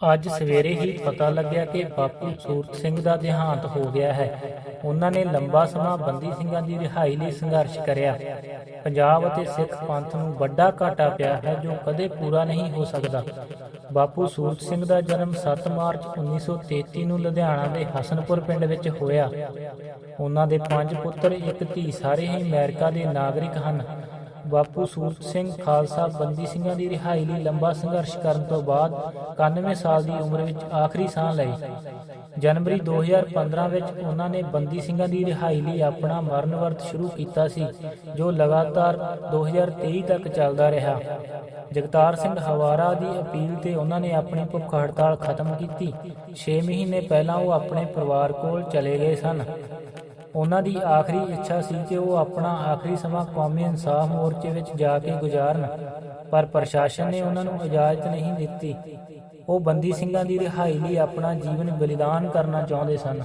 ਅੱਜ ਸਵੇਰੇ ਹੀ ਪਤਾ ਲੱਗਿਆ ਕਿ ਬਾਪੂ ਸੂਰਤ ਸਿੰਘ ਦਾ ਦੇਹਾਂਤ ਹੋ ਗਿਆ ਹੈ। ਉਹਨਾਂ ਨੇ ਲੰਬਾ ਸਮਾਂ ਬੰਦੀ ਸਿੰਘਾਂ ਦੀ ਰਿਹਾਈ ਲਈ ਸੰਘਰਸ਼ ਕਰਿਆ। ਪੰਜਾਬ ਅਤੇ ਸਿੱਖ ਪੰਥ ਨੂੰ ਵੱਡਾ ਘਾਟਾ ਪਿਆ ਹੈ ਜੋ ਕਦੇ ਪੂਰਾ ਨਹੀਂ ਹੋ ਸਕਦਾ। ਬਾਪੂ ਸੂਰਤ ਸਿੰਘ ਦਾ ਜਨਮ 7 ਮਾਰਚ 1933 ਨੂੰ ਲੁਧਿਆਣਾ ਦੇ ਹਸਨਪੁਰ ਪਿੰਡ ਵਿੱਚ ਹੋਇਆ। ਉਹਨਾਂ ਦੇ ਪੰਜ ਪੁੱਤਰ ਇੱਕ ਧੀ ਸਾਰੇ ਹੀ ਅਮਰੀਕਾ ਦੇ ਨਾਗਰਿਕ ਹਨ। ਬਾਪੂ ਸੂਰਤ ਸਿੰਘ ਖਾਲਸਾ ਬੰਦੀ ਸਿੰਘਾਂ ਦੀ ਰਿਹਾਈ ਲਈ ਲੰਬਾ ਸੰਘਰਸ਼ ਕਰਨ ਤੋਂ ਬਾਅਦ 91 ਸਾਲ ਦੀ ਉਮਰ ਵਿੱਚ ਆਖਰੀ ਸਾਹ ਲਈ। ਜਨਵਰੀ 2015 ਵਿੱਚ ਉਹਨਾਂ ਨੇ ਬੰਦੀ ਸਿੰਘਾਂ ਦੀ ਰਿਹਾਈ ਲਈ ਆਪਣਾ ਮਰਨ ਵਰਤ ਸ਼ੁਰੂ ਕੀਤਾ ਸੀ, ਜੋ ਲਗਾਤਾਰ 2023 ਤੱਕ ਚੱਲਦਾ ਰਿਹਾ। ਜਗਤਾਰ ਸਿੰਘ ਹਵਾਰਾ ਦੀ ਅਪੀਲ ਤੇ ਉਹਨਾਂ ਨੇ ਆਪਣੀ ਭੁੱਖ ਹੜਤਾਲ ਖਤਮ ਕੀਤੀ। 6 ਮਹੀਨੇ ਪਹਿਲਾਂ ਉਹ ਆਪਣੇ ਪਰਿਵਾਰ ਕੋਲ ਚਲੇ ਗਏ ਸਨ। ਉਹਨਾਂ ਦੀ ਆਖਰੀ ਇੱਛਾ ਸੀ ਕਿ ਉਹ ਆਪਣਾ ਆਖਰੀ ਸਮਾਂ ਕੌਮੀ ਇਨਸਾਫ ਮੋਰਚੇ ਵਿੱਚ ਜਾ ਕੇ ਗੁਜ਼ਾਰਨ, ਪਰ ਪ੍ਰਸ਼ਾਸਨ ਨੇ ਉਹਨਾਂ ਨੂੰ ਇਜਾਜ਼ਤ ਨਹੀਂ ਦਿੱਤੀ। ਉਹ ਬੰਦੀ ਸਿੰਘਾਂ ਦੀ ਰਿਹਾਈ ਲਈ ਆਪਣਾ ਜੀਵਨ ਬਲੀਦਾਨ ਕਰਨਾ ਚਾਹੁੰਦੇ ਸਨ।